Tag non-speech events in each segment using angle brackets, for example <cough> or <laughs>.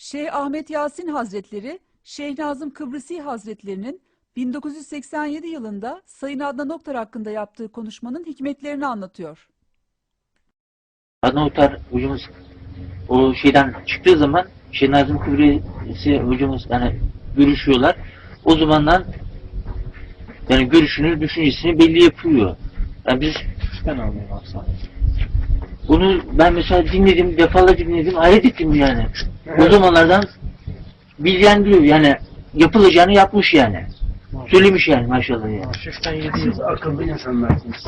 Şeyh Ahmet Yasin Hazretleri, Şeyh Nazım Kıbrısi Hazretlerinin 1987 yılında Sayın Adnan Oktar hakkında yaptığı konuşmanın hikmetlerini anlatıyor. Adnan hocamız o şeyden çıktığı zaman şey Nazım Kıbrısi hocamız yani görüşüyorlar. O zamandan yani görüşünü, düşüncesini belli yapıyor. Yani biz Ben almayayım aslında. Bunu ben mesela dinledim, defalarca dinledim, hayret ettim yani. O zamanlardan bildiriyor yani yapılacağını yapmış yani. Söylemiş yani maşallah yani. 87 Siz yıl. akıllı insanlarsınız.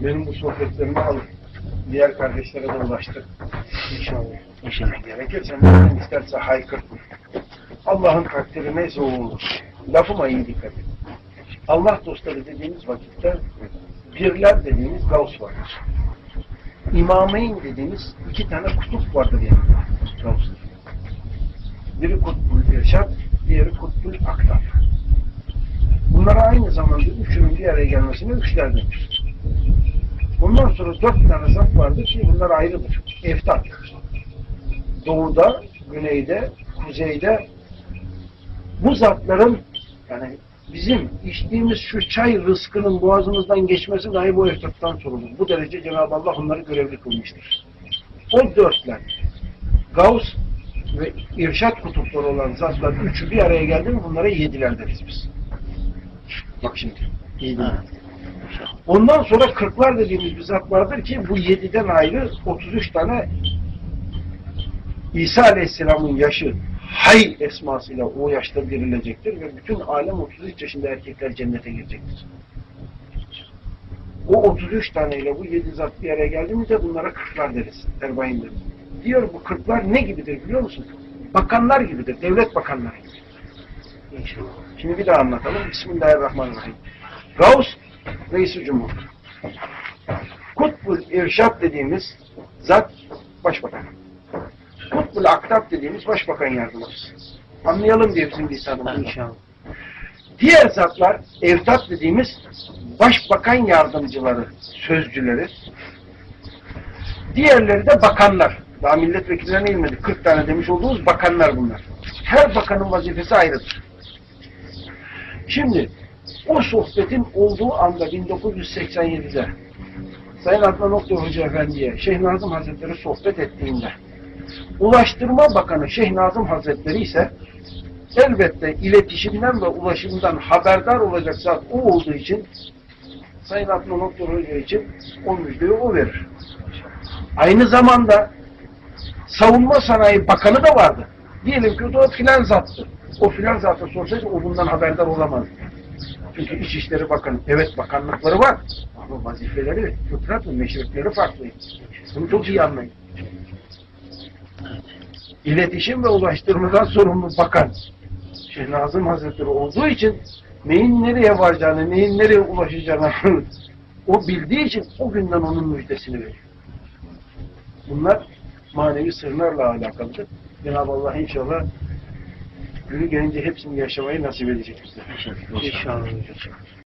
Benim bu sohbetlerimi alın. Diğer kardeşlere de ulaştır. İnşallah. İnşallah. Gerekirse nereden isterse haykırtın. Allah'ın takdiri neyse o olur. Lafıma iyi dikkat edin. Allah dostları dediğimiz vakitte birler dediğimiz gavs vardır. İmameyn dediğimiz iki tane kutup vardır yani. Gavs'ta. Biri kutbul irşad, diğeri kutbul aktar. Bunlara aynı zamanda üçünün bir araya gelmesine üçler denir. Bundan sonra dört tane zat vardır ki bunlar ayrıdır. Eftat. Doğuda, güneyde, kuzeyde bu zatların yani bizim içtiğimiz şu çay rızkının boğazımızdan geçmesi dahi bu eftattan sorulur. Bu derece Cenab-ı Allah onları görevli kılmıştır. O dörtler Gavs ve irşat kutupları olan zatlar üçü bir araya geldi mi bunlara yediler deriz biz. Bak şimdi. Yediler. Ha. Ondan sonra kırklar dediğimiz bir zat vardır ki bu yediden ayrı 33 tane İsa Aleyhisselam'ın yaşı hay esmasıyla o yaşta dirilecektir ve bütün alem 33 yaşında erkekler cennete girecektir. O 33 taneyle bu yedi zat bir araya geldiğimizde bunlara kırklar deriz. Erbain deriz. Diyor bu kırklar ne gibidir biliyor musun? Bakanlar gibidir. Devlet bakanları gibidir. İnşallah. Şimdi bir daha anlatalım. Bismillahirrahmanirrahim. Gavs Reis-i Cumhur. Kutbul İrşad dediğimiz zat başbakan. Kutbul Aktab dediğimiz başbakan yardımcısı. Anlayalım diye bizim lisanımızda. İnşallah. Diğer zatlar evtat dediğimiz başbakan yardımcıları, sözcüleri. Diğerleri de bakanlar. Daha milletvekillerine inmedi. 40 tane demiş olduğumuz bakanlar bunlar. Her bakanın vazifesi ayrıdır. Şimdi o sohbetin olduğu anda 1987'de Sayın Adnan Oktar Hoca Efendi'ye Şeyh Nazım Hazretleri sohbet ettiğinde Ulaştırma Bakanı Şeyh Nazım Hazretleri ise elbette iletişimden ve ulaşımdan haberdar olacak zat o olduğu için Sayın Adnan Oktar Hoca için o müjdeyi o verir. Aynı zamanda Savunma Sanayi Bakanı da vardı. Diyelim ki o filan zattı. O filan zatı sorsaydı o bundan haberdar olamazdı. Çünkü İçişleri Bakanı, evet bakanlıkları var. Ama vazifeleri, fıtrat ve meşrepleri farklı. Bunu çok iyi anlayın. İletişim ve ulaştırmadan sorumlu bakan Şeyh Nazım Hazretleri olduğu için neyin nereye varacağını, neyin nereye ulaşacağını <laughs> o bildiği için o günden onun müjdesini veriyor. Bunlar manevi sırlarla alakalıdır. Cenab-ı Allah inşallah günü gelince hepsini yaşamayı nasip edecek bize. İnşallah hocam.